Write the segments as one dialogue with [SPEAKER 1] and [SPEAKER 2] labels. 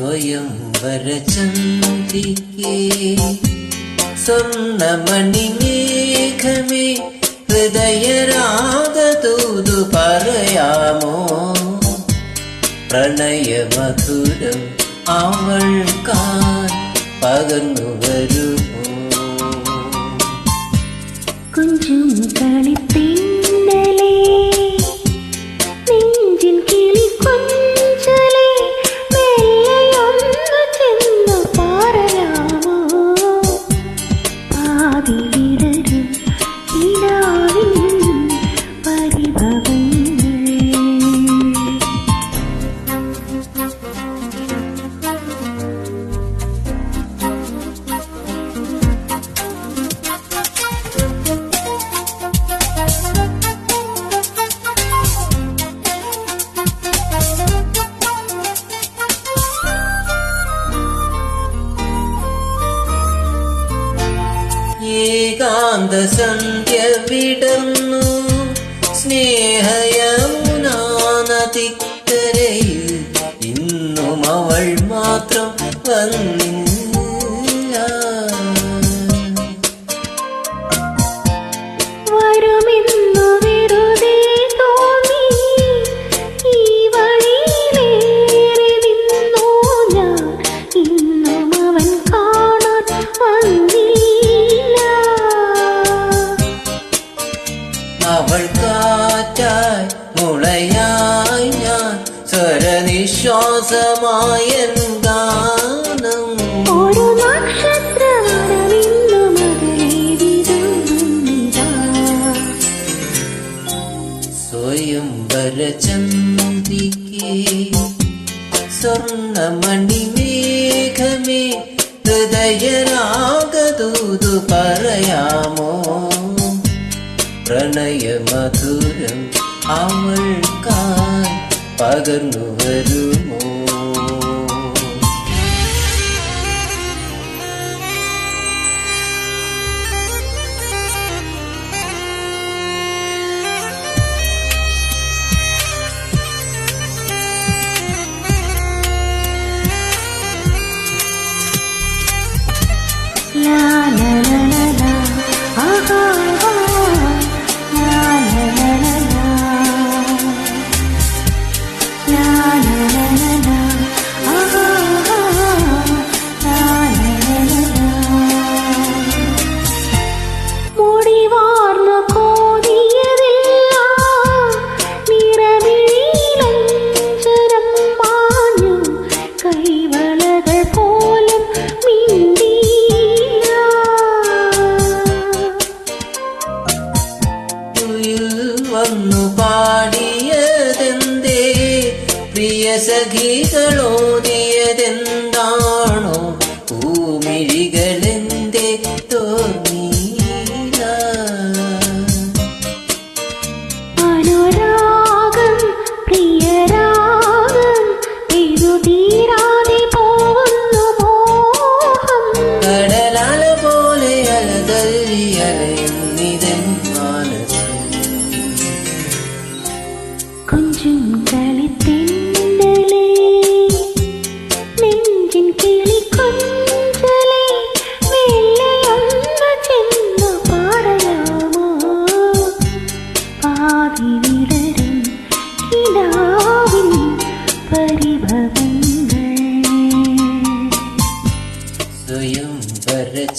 [SPEAKER 1] സ്വയം വരചന്തിക്കേ. സ്വർണമണിമേഘമേ ഹൃദയരാഗതൂതു പറയാമോ? പ്രണയമധുരം അവൾക്കാൻ പകർന്നു വരുമോ
[SPEAKER 2] 到底一。
[SPEAKER 1] ഏകാന്ത സന്ധ്യ വിടർന്നു ഇന്നും അവൾ മാത്രം വന്നില്ല അവൾ കാറ്റായി മുളയായി ഞാൻ സ്വരനിശ്വാസമായ ഗാനം
[SPEAKER 2] ഒരു നക്ഷത്രമിന്നു മകളെ വിരുന്നിതാ
[SPEAKER 1] സ്വയം വരചന്ദ്രികേ സ്വർണമണിമേഘമേ ഹൃദയരാഗതൂതു പറയാമോ? പ്രണയ മധുരം അവൾക്കായി പകർന്നു വരുമോ la la പാടിയതെന്തേ? പ്രിയ സഖികളോതിയതെന്താണോ പൂമിഴികളെന്തേ? തോന്നിയില്ല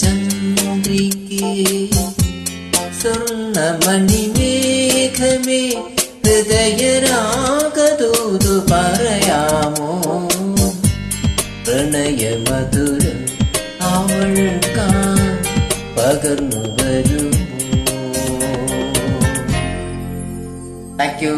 [SPEAKER 1] ചന്ദ്രികേ സ്വർണമണിമേഘമേ ഹൃദയരാഗദൂതു പറയാമോ പ്രണയമധുരം അവൾക്കാ പകർന്നു വരുമോ? Thank you